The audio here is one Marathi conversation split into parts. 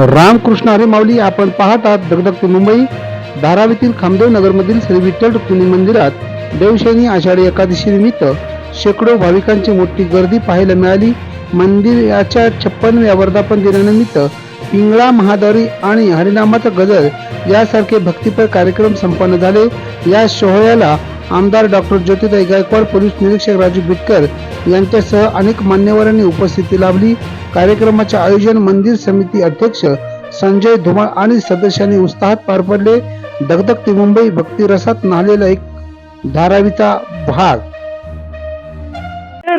रामकृष्ण हरी माऊली आपण पाहत आहात दगदगती मुंबई धारावीतील खामदेव नगरमधील श्री विठ्ठल रुक्मिणी मंदिरात देवशैनी आषाढी एकादशी निमित्त शेकडो भाविकांची मोठी गर्दी पाहायला मिळाली. मंदिराच्या छप्पनव्या वर्धापन दिनानिमित्त पिंगळा महादारी आणि हरिनामाचा गजर यासारखे भक्तिपर कार्यक्रम संपन्न झाले. या सोहळ्याला आमदार डॉक्टर ज्योतिताई गायकवाड पोलीस निरीक्षक राजू बिटकर यांच्यासह अनेक मान्यवरांनी उपस्थिती लाभली. कार्यक्रमाचे आयोजन मंदिर समिती अध्यक्ष संजय धुमाळ आणि सदस्यांनी उत्साहात पार पडले. दगदगती मुंबई भक्तिरसात नाहलेला एक धारावीचा भाग.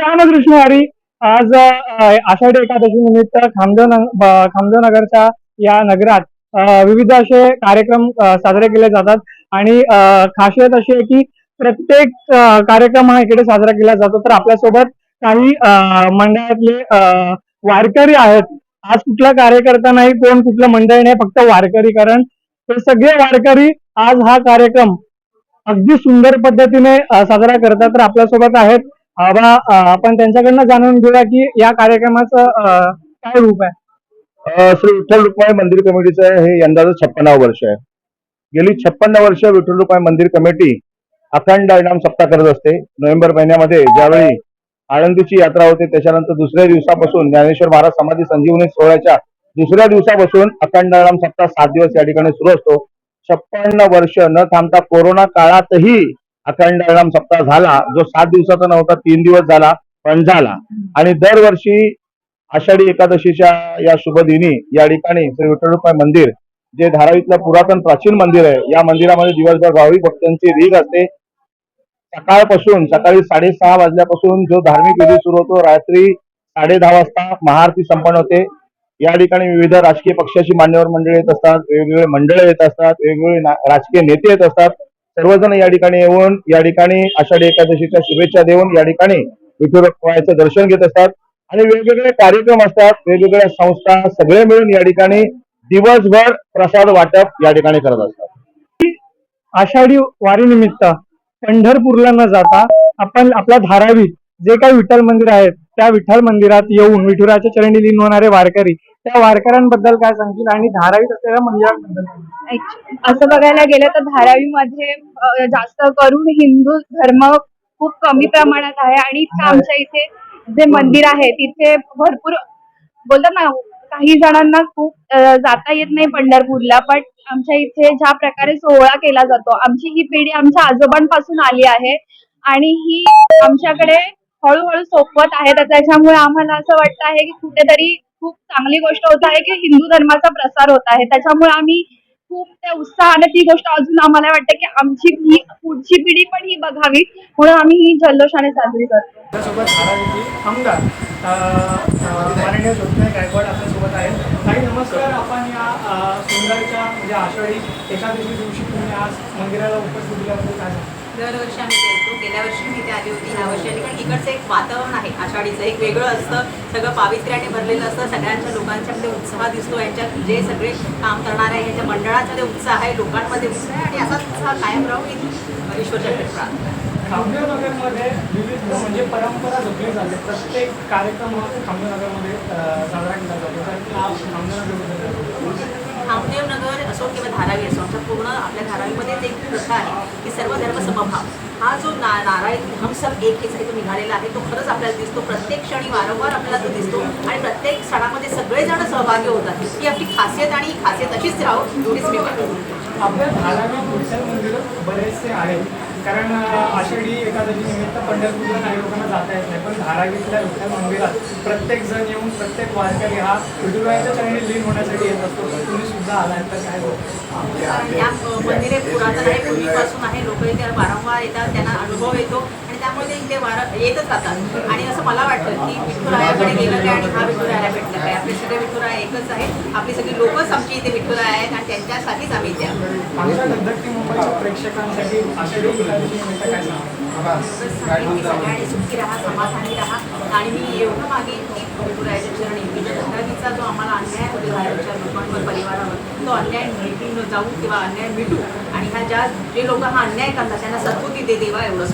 रामकृष्ण हरी आज आषाढी एकादशी निमित्त खामदेव खामदेवनगरच्या खामदेव नगरच्या या नगरात विविध असे कार्यक्रम साजरे केले जातात. आणि खासियत अशी आहे की प्रत्येक कार्यक्रम हा इकडे साजरा केला जातो. तर आपल्यासोबत काही मंडळातले वारकरी आहेत. आज कुठला कार्यकर्ता नाही कोण कुठलं मंडळ नाही फक्त वारकरी. कारण तर सगळे वारकरी आज हा कार्यक्रम अगदी सुंदर पद्धतीने साजरा करतात. तर आपल्यासोबत आहेत. आबा आपण त्यांच्याकडनं जाणून घेऊया की या कार्यक्रमाचं काय रूप आहे. श्री विठ्ठल रुक्माई मंदिर कमिटीचं हे यंदाचं छप्पन्नाव वर्ष आहे. गेली छप्पन्न वर्ष विठ्ठल रुक्माई मंदिर कमिटी अखंड इनाम सप्ताह करत असते. नोव्हेंबर महिन्यामध्ये ज्यावेळी आळंदीची यात्रा होते त्याच्यानंतर दुसऱ्या दिवसापासून ज्ञानेश्वर महाराज समाधी संजीवनी सोहळ्याच्या दुसऱ्या दिवसापासून अखंड इनाम सप्ताह सात दिवस या ठिकाणी सुरू असतो. छप्पन्न वर्ष न थांबता कोरोना काळातही अखंड इनाम सप्ताह झाला. जो सात दिवसाचा नव्हता तीन दिवस झाला पण झाला. आणि दरवर्षी आषाढी एकादशीच्या या शुभ दिनी या ठिकाणी श्री विठ्ठल मंदिर जे धारावीतलं पुरातन प्राचीन मंदिर आहे या मंदिरामध्ये दिवसभर भाविक भक्तांची रीग असते. सकाळपासून सकाळी साडेसहा वाजल्यापासून जो धार्मिक विधी सुरू होतो रात्री साडे दहा वाजता महाआरती संपन्न होते. या ठिकाणी विविध राजकीय पक्षाची मान्यवर मंडळी येत असतात वेगवेगळे मंडळ येत असतात वेगवेगळे राजकीय नेते येत असतात. सर्वजण या ठिकाणी येऊन या ठिकाणी आषाढी एकादशीच्या शुभेच्छा देऊन या ठिकाणी विठ्ठल दर्शन घेत असतात. आणि वेगवेगळे कार्यक्रम असतात वेगवेगळ्या संस्था सगळे मिळून या ठिकाणी दिवसभर प्रसाद वाटप या ठिकाणी करत असतात. आषाढी वारीनिमित्त पंढरपूरला न जाता आपण आपल्या धारावीत जे काही विठ्ठल मंदिर आहेत त्या विठ्ठल मंदिरात येऊन विठुराच्या चरणी लीन होणारे वारकरी त्या वारकऱ्यांबद्दल काय सांगतील आणि धारावीत असलेल्या मंदिरांबद्दल असं बघायला गेलं तर धारावीमध्ये जास्त करून हिंदू धर्म खूप कमी प्रमाणात आहे. आणि आमच्या इथे जे मंदिर आहे तिथे भरपूर बोलतात ना काही जणांना खूप जाता येत नाही पंढरपूरला पण आमच्या इथे ज्या प्रकारे सोहळा केला जातो आमची ही पिढी आमच्या आजोबांपासून आली आहे आणि ही आमच्याकडे हळूहळू सोपवत आहे. तर त्याच्यामुळे आम्हाला असं वाटतं आहे की कुठेतरी खूप चांगली गोष्ट होत आहे की हिंदू धर्माचा प्रसार होत आहे. त्याच्यामुळे आम्ही खूप त्या उत्साहाने ती गोष्ट अजून आम्हाला वाटतं की आमची ही पुढची पिढी पण ही बघावी. म्हणून आम्ही ही जल्लोषाने साजरी करतो. आमदार माननीय गायकवाड आपल्यासोबत आहेत काही नमस्कार आपण या अ, सुंदरच्या म्हणजे आषाढी एकादशी दिवशी तुम्ही आज मंदिराला उपस्थित दिल्याबद्दल काय? दरवर्षी आम्ही गेल्या वर्षी मी इथे आली होती ह्या वर्षी आली. कारण इकडचं एक वातावरण आहे. आषाढीचं एक वेगळं असतं. सगळं पावित्र्याने भरलेलं असतं. सगळ्यांच्या लोकांच्यामध्ये उत्साह दिसतो. यांच्यात जे सगळे काम करणारे आहे यांच्या मंडळांमध्ये उत्साह आहे लोकांमध्ये उत्साह आहे. आणि असाच उत्साह कायम राहू ही ईश्वरच्या प्रार्थना विविध म्हणजे परंपरा जपली जाते. प्रत्येक कार्यक्रम खामदेव नगरमध्ये अ, साजरा केला जातो. तर हा खामदेव नगर असो किंवा धारावी असो आमच्या पूर्ण आपल्या धारावीमध्येच एक प्रथा आहे की सर्व धर्म समभाव. हा जो ना नारायण हमसब एक हे तो निघालेला आहे तो खरंच आपल्याला दिसतो. प्रत्येक क्षणी वारंवार आपल्याला तो दिसतो आणि प्रत्येक सणामध्ये सगळेजण सहभागी होतात ही आपली खासियत आणि खासियत अशीच राहो एवढीच मी आपल्या धारावी मंदिरं बरेचसे आहेत. कारण आषाढी एकादशी निमित्त पंढरपूरला काही लोकांना जाता येत नाही. पण धारावीतल्या विठ्ठल मंदिरात प्रत्येक जण येऊन प्रत्येक वारकरी हा विठुरायाच्या चरणी लीन होण्यासाठी येत असतो. तुम्ही सुद्धा आलाय तर काय या मंदिर पुरातन आहे पूर्वीपासून आहे. लोक इथे वारंवार येतात त्यांना अनुभव येतो. त्यामुळे इथे वार येतच राहतात. आणि असं मला वाटतं की विठुरायाकडे गेलं काय आणि हा विठुरायाला भेटलं काय? आपले सगळे विठुराय एकच आहेत. आपली सगळी लोकच आमची इथे विठुराय आहेत आणि त्यांच्यासाठीच आम्ही इथे प्रेक्षकांसाठी सगळ्यांनी सुखी राहा समाधानी राहा. आणि मी एवढं मागेन की विठुरायाच्या चरणी की जो धर्माचा जो आम्हाला अन्याय होतो धारावीच्या लोकांवर परिवारावर तो अन्याय मिटून जाऊ किंवा अन्याय मिटू. आणि ह्या ज्या जे लोक हा अन्याय करतात त्यांना सद्बुद्धी दे देवा एवढंच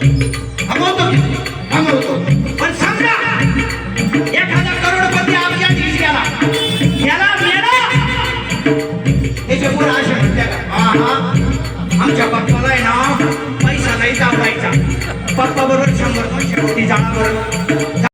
अमवतो करोडपती आपल्या दिवशी गेला गेला मेला आमच्या पप्पाला आहे ना पैसा नाही दाबायचा पप्पा बरोबर शंभर दोनशे कोटी जाणार. बरोबर